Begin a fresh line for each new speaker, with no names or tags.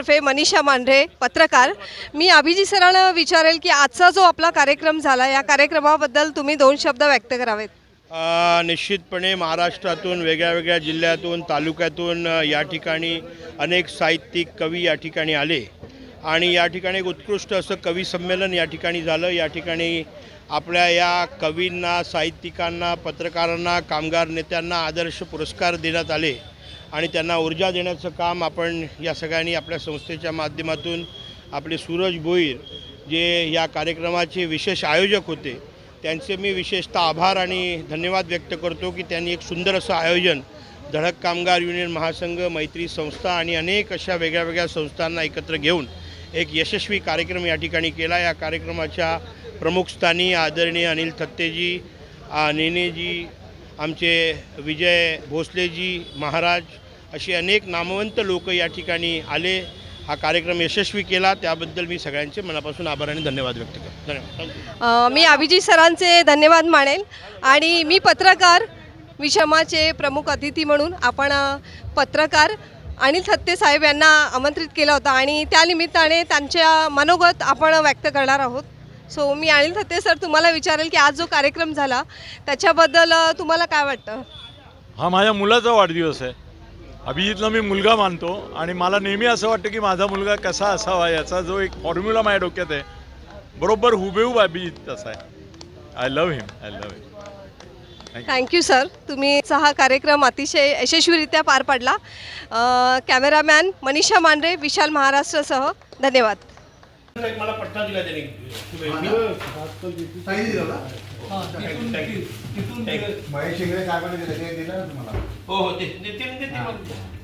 तर्फे मनीषा मांढरे पत्रकार. मी अभिजी सरांना विचारेल की आजचा जो आपला कार्यक्रम झाला या कार्यक्रमाबद्दल तुम्ही दोन शब्द व्यक्त करावेत.
निश्चितपणे महाराष्ट्रातून वेगळ्या वेगळ्या जिल्ह्यातून तालुक्यातून या ठिकाणी अनेक साहित्यिक कवी या ठिकाणी आले. आणि या ठिकाणी एक उत्कृष्ट असं कवी संमेलन या ठिकाणी झालं. या ठिकाणी आपल्या या कवींना साहित्यिकांना पत्रकारांना कामगार नेत्यांना आदर्श पुरस्कार देण्यात आले. आणि त्यांना ऊर्जा देण्याचं काम आपण या सगळ्यांनी आपल्या संस्थेच्या माध्यमातून आपले सूरज भोईर जे या कार्यक्रमाचे विशेष आयोजक होते त्यांचे मी विशेषतः आभार आणि धन्यवाद व्यक्त करतो की त्यांनी एक सुंदर असं आयोजन धडक कामगार युनियन महासंघ मैत्री संस्था आणि अनेक अशा वेगळ्या वेगळ्या संस्थांना एकत्र घेऊन एक यशस्वी कार्यक्रम या ठिकाणी केला. या कार्यक्रमाच्या प्रमुखस्थानी आदरणीय अनिल थत्तेजी नेनेजी आमचे विजय भोसलेजी महाराज असे अनेक नामवंत लोक या ठिकाणी आले. हा कार्यक्रम यशस्वी केला. त्याबद्दल मी सगळ्यांचे मनापासून आभार आणि धन्यवाद व्यक्त करतो. धन्यवाद.
मी अभिजित सरांचे धन्यवाद मानेल आणि मी पत्रकार विषमाचे प्रमुख अतिथी म्हणून आपण पत्रकार अनिल थत्ते साहेब यांना आमंत्रित केलं होतं आणि त्या निमित्ताने त्यांच्या मनोगत आपण व्यक्त करणार आहोत. सो मी अनिल थत्ते सर तुम्हाला विचारेल की आज जो कार्यक्रम झाला त्याच्याबद्दल तुम्हाला काय वाटतं?
हा माझ्या मुलाचा वाढदिवस आहे. अभिजितला मी मुलगा मानतो आणि मला नेहमी असं वाटतं की माझा मुलगा कसा असावा याचा जो एक फॉर्म्युला माझ्या डोक्यात आहे. बरोबर हुबेहूब अभिजित तसा आहे. I love him I love him
thank you sir तुम्ही हा कार्यक्रम अतिशय यशस्वीरित्या पार पाडला. कॅमेरामॅन मनीषा मांढरे विशाल महाराष्ट्रसह धन्यवाद.
मला पट्टा दिला त्याने.
महेश शिंगणे साहेबांनी दिलं ते दिलं. ना तुम्हाला?
हो हो ते ते- ते- ते- ते-